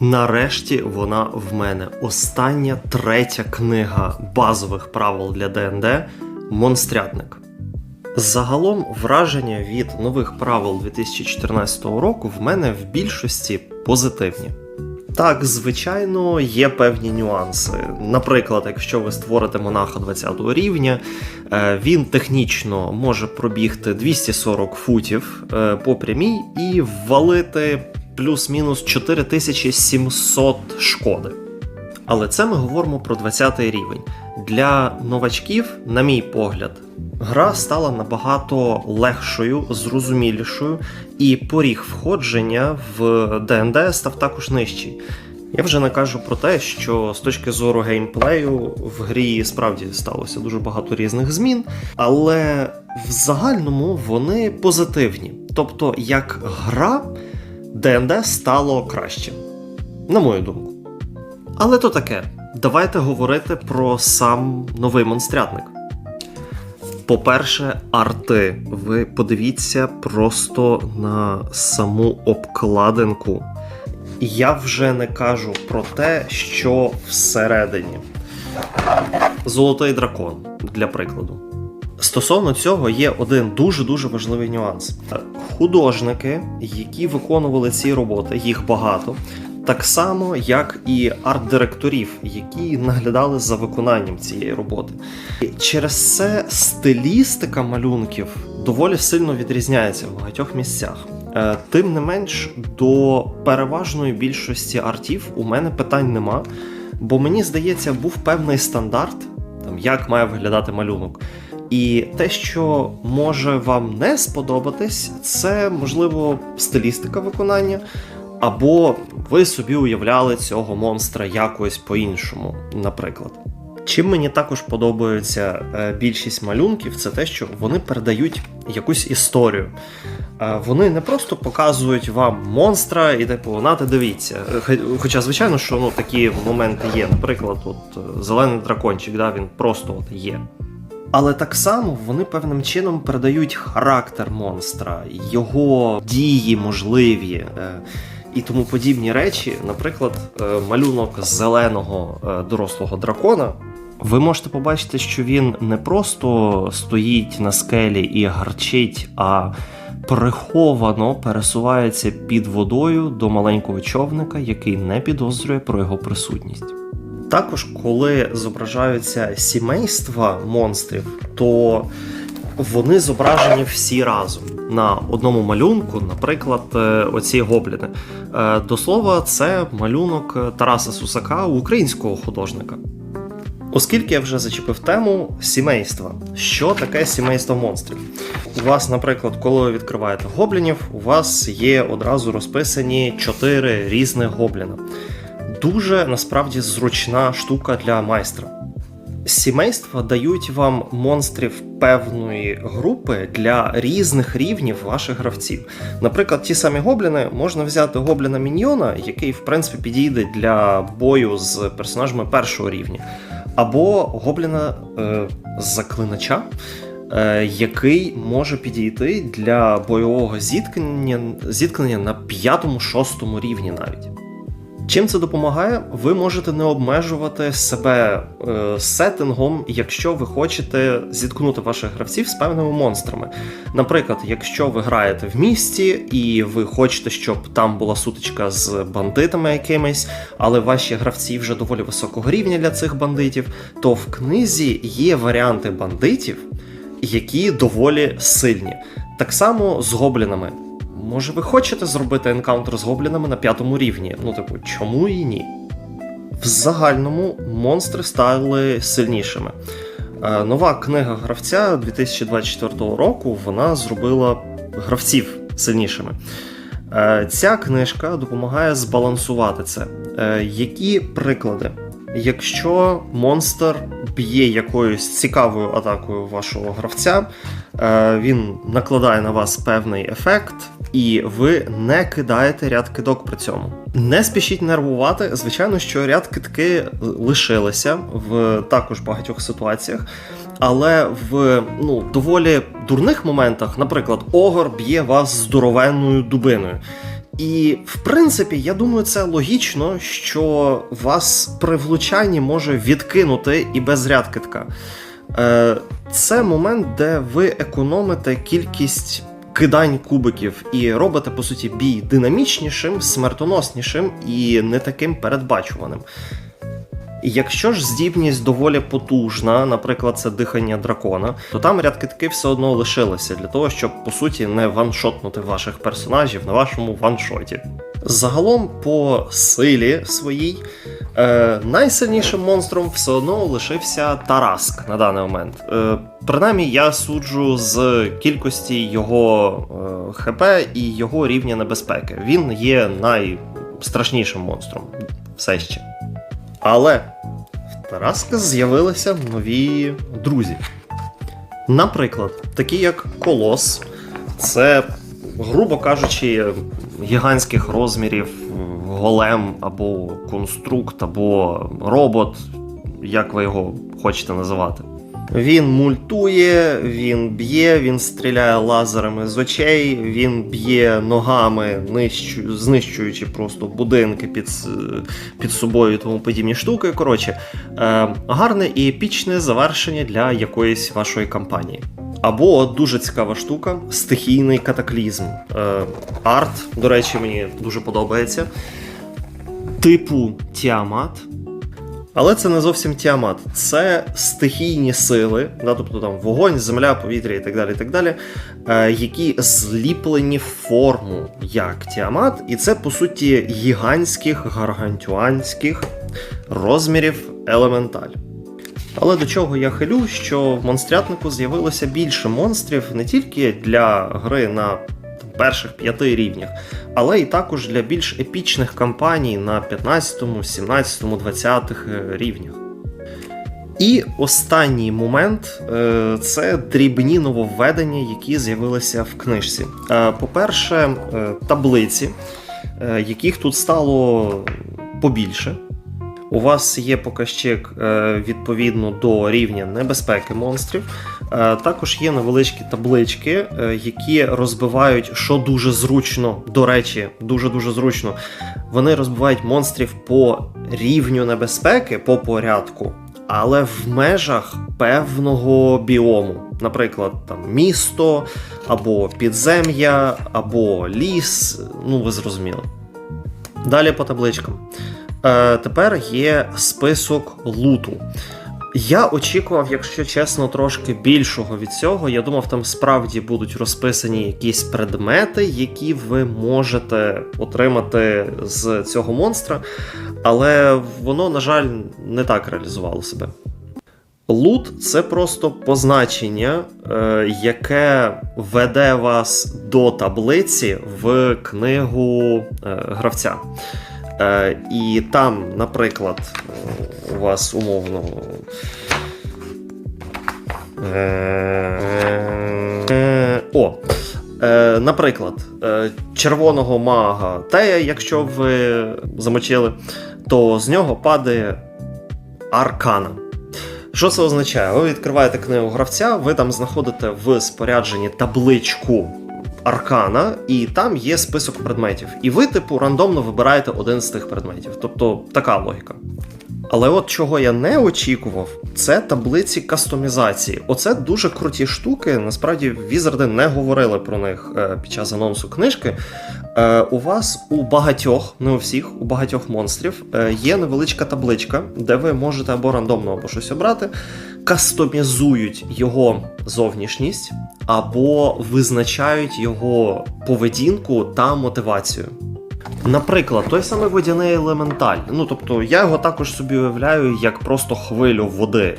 Нарешті вона в мене. Остання третя книга базових правил для ДНД Монстрятник. Загалом враження від нових правил 2014 року в мене в більшості позитивні. Так, звичайно, є певні нюанси. Наприклад, якщо ви створите монаха 20 рівня, е, він технічно може пробігти 240 футів е, по прямій і ввалити плюс-мінус 4700 шкоди. Але це ми говоримо про 20 рівень. Для новачків, на мій погляд, гра стала набагато легшою, зрозумілішою, і поріг входження в ДНД став також нижчий. Я вже не кажу про те, що з точки зору геймплею в грі справді сталося дуже багато різних змін, але в загальному вони позитивні. Тобто, як гра, ДНД стало краще, на мою думку. Але то таке, давайте говорити про сам новий монстрятник. По-перше, арти. Ви подивіться просто на саму обкладинку. Я вже не кажу про те, що всередині. Золотий дракон, для прикладу. Стосовно цього є один дуже-дуже важливий нюанс. Художники, які виконували ці роботи, їх багато, так само, як і арт-директорів, які наглядали за виконанням цієї роботи. І через це стилістика малюнків доволі сильно відрізняється в багатьох місцях. Е, Тим не менш, до переважної більшості артів у мене питань нема, бо мені здається, був певний стандарт, там як має виглядати малюнок. І те, що може вам не сподобатись, це можливо стилістика виконання, або ви собі уявляли цього монстра якось по-іншому, наприклад. Чим мені також подобається е, більшість малюнків, це те, що вони передають якусь історію. Е, Вони не просто показують вам монстра і типу, нате дивіться. Хоча, звичайно, що ну, такі моменти є. Наприклад, от зелений дракончик, да, він просто от є. Але так само вони певним чином передають характер монстра, його дії можливі е, і тому подібні речі. Наприклад, е, малюнок зеленого е, дорослого дракона. Ви можете побачити, що він не просто стоїть на скелі і гарчить, а приховано пересувається під водою до маленького човника, який не підозрює про його присутність. Також, коли зображаються сімейства монстрів, то вони зображені всі разом на одному малюнку, наприклад, е, оці гобліни. Е, До слова, це малюнок Тараса Сусака, українського художника. Оскільки я вже зачепив тему сімейства, що таке сімейство монстрів? У вас, наприклад, коли ви відкриваєте гоблінів, у вас є одразу розписані чотири різних гобліна. Дуже насправді зручна штука для майстра. Сімейства дають вам монстрів певної групи для різних рівнів ваших гравців. Наприклад, ті самі гобліни можна взяти гобліна міньйона, який в принципі підійде для бою з персонажами першого рівня, або гобліна е, заклинача. е, Який може підійти для бойового зіткнення, зіткнення на п'ятому-шостому рівні навіть. Чим це допомагає? Ви можете не обмежувати себе е, сеттингом, якщо ви хочете зіткнути ваших гравців з певними монстрами. Наприклад, якщо ви граєте в місті і ви хочете, щоб там була сутичка з бандитами якимись, але ваші гравці вже доволі високого рівня для цих бандитів, то в книзі є варіанти бандитів, які доволі сильні. Так само з гоблінами. Може, ви хочете зробити енкаунтер з гоблінами на п'ятому рівні? Ну, типу, чому і ні? В загальному монстри стали сильнішими. Е, Нова книга гравця 2024 року вона зробила гравців сильнішими. Е, Ця книжка допомагає збалансувати це. Е, Які приклади? Якщо монстр б'є якоюсь цікавою атакою вашого гравця, е, він накладає на вас певний ефект, і ви не кидаєте ряд кидок при цьому. Не спішіть нервувати. Звичайно, що ряд китки лишилися в також багатьох ситуаціях. Але в ну, доволі дурних моментах, наприклад, огор б'є вас здоровенною дубиною. І в принципі, я думаю, це логічно, що вас при влучанні може відкинути і без ряд. Е, Це момент, де ви економите кількість кидань кубиків і робите, по суті, бій динамічнішим, смертоноснішим і не таким передбачуваним. Якщо ж здібність доволі потужна, наприклад, це дихання дракона, то там ряд китки все одно лишилися для того, щоб по суті не ваншотнути ваших персонажів на вашому ваншоті. Загалом, по силі своїй, е, найсильнішим монстром все одно лишився Тараск на даний момент. Е, принаймні, я суджу з кількості його е, ХП і його рівня небезпеки. Він є найстрашнішим монстром все ще. Але в Тараска з'явилися нові друзі. Наприклад, такі як Колос, це, грубо кажучи, гігантських розмірів голем або конструкт, або робот, як ви його хочете називати. Він мультує, він б'є, він стріляє лазерами з очей, він б'є ногами, нищу, знищуючи просто будинки під, під собою і тому подібні штуки. Коротше, е, гарне і епічне завершення для якоїсь вашої кампанії. Або дуже цікава штука стихійний катаклізм. Е, арт, до речі, мені дуже подобається. Типу Тіамат, але це не зовсім тіамат, це стихійні сили, да, тобто там вогонь, земля, повітря і так далі, і так далі, е, які зліплені в форму як тіамат, і це по суті гігантських гаргантюанських розмірів елементаль. Але до чого я хилю, що в монстрятнику з'явилося більше монстрів не тільки для гри на перших п'яти рівнях, але і також для більш епічних кампаній на 15, 17, 20 рівнях. І останній момент е, це дрібні нововведення, які з'явилися в книжці. Е, По-перше, е, таблиці, яких тут стало побільше. У вас є показчик е, відповідно до рівня небезпеки монстрів. Е, Також є невеличкі таблички, е, які розбивають, що дуже зручно, до речі, дуже-дуже зручно. Вони розбивають монстрів по рівню небезпеки, по порядку, але в межах певного біому. Наприклад, там місто, або підзем'я, або ліс. Ну, ви зрозуміли. Далі по табличкам. Е, тепер є список луту. Я очікував, якщо чесно, трошки більшого від цього. Я думав, там справді будуть розписані якісь предмети, які ви можете отримати з цього монстра, але воно, на жаль, не так реалізувало себе. Лут це просто позначення, е, яке веде вас до таблиці в книгу е, гравця. Е, і там, наприклад, у вас умовно. Е, О. Е, наприклад, червоного мага Тея, якщо ви замочили, то з нього падає аркана. Що це означає? Ви відкриваєте книгу гравця, ви там знаходите в спорядженні табличку аркана, і там є список предметів. І ви, типу, рандомно вибираєте один з тих предметів. Тобто така логіка. Але от чого я не очікував, це таблиці кастомізації. Оце дуже круті штуки. Насправді візарди не говорили про них е, під час анонсу книжки. Е, у вас у багатьох, не у всіх, у багатьох монстрів е, є невеличка табличка, де ви можете або рандомно, або щось обрати, кастомізують його зовнішність, або визначають його поведінку та мотивацію. Наприклад, той самий водяний елементаль. Ну тобто я його також собі уявляю як просто хвилю води.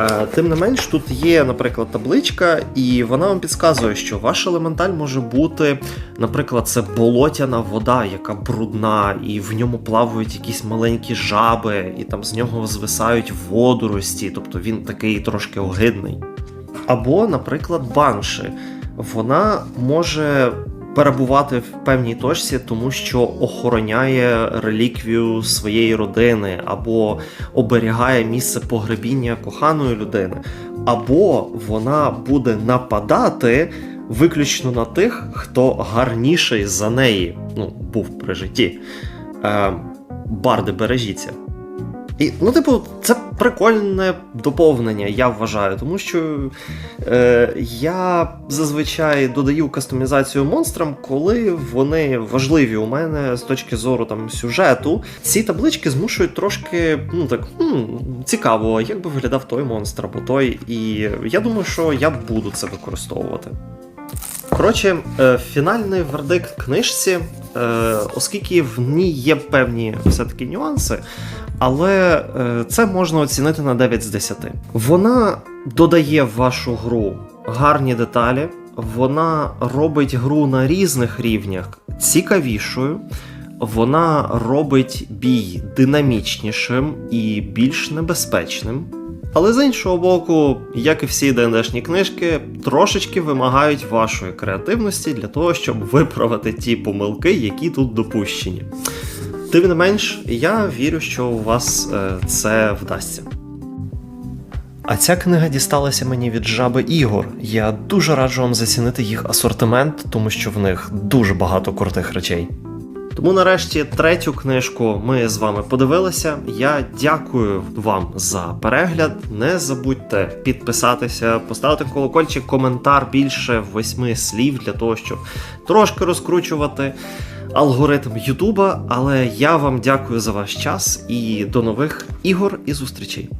Е, Тим не менш, тут є, наприклад, табличка, і вона вам підказує, що ваш елементаль може бути, наприклад, це болотяна вода, яка брудна, і в ньому плавають якісь маленькі жаби, і там з нього звисають водорості, тобто він такий трошки огидний. Або, наприклад, банши. Вона може перебувати в певній точці, тому що охороняє реліквію своєї родини, або оберігає місце погребіння коханої людини, або вона буде нападати виключно на тих, хто гарніший за неї, ну, був при житті. Е, барди, бережіться. І, ну, типу, це прикольне доповнення, я вважаю, тому що е, я зазвичай додаю кастомізацію монстрам, коли вони важливі у мене з точки зору там сюжету. Ці таблички змушують трошки, ну так, хм, цікаво, як би виглядав той монстр або той. І я думаю, що я буду це використовувати. Коротше, е, фінальний вердикт книжці, е, оскільки в ній є певні все-таки нюанси, але е, це можна оцінити на 9 з 10. Вона додає в вашу гру гарні деталі, вона робить гру на різних рівнях цікавішою. Вона робить бій динамічнішим і більш небезпечним. Але з іншого боку, як і всі ДНДшні книжки, трошечки вимагають вашої креативності для того, щоб виправити ті помилки, які тут допущені. Тим не менш, я вірю, що у вас е, це вдасться. А ця книга дісталася мені від жаби ігор. Я дуже раджу вам зацінити їх асортимент, тому що в них дуже багато крутих речей. Тому нарешті третю книжку ми з вами подивилися. Я дякую вам за перегляд. Не забудьте підписатися, поставити колокольчик, коментар більше восьми слів для того, щоб трошки розкручувати алгоритм Ютуба. Але я вам дякую за ваш час і до нових ігор і зустрічей.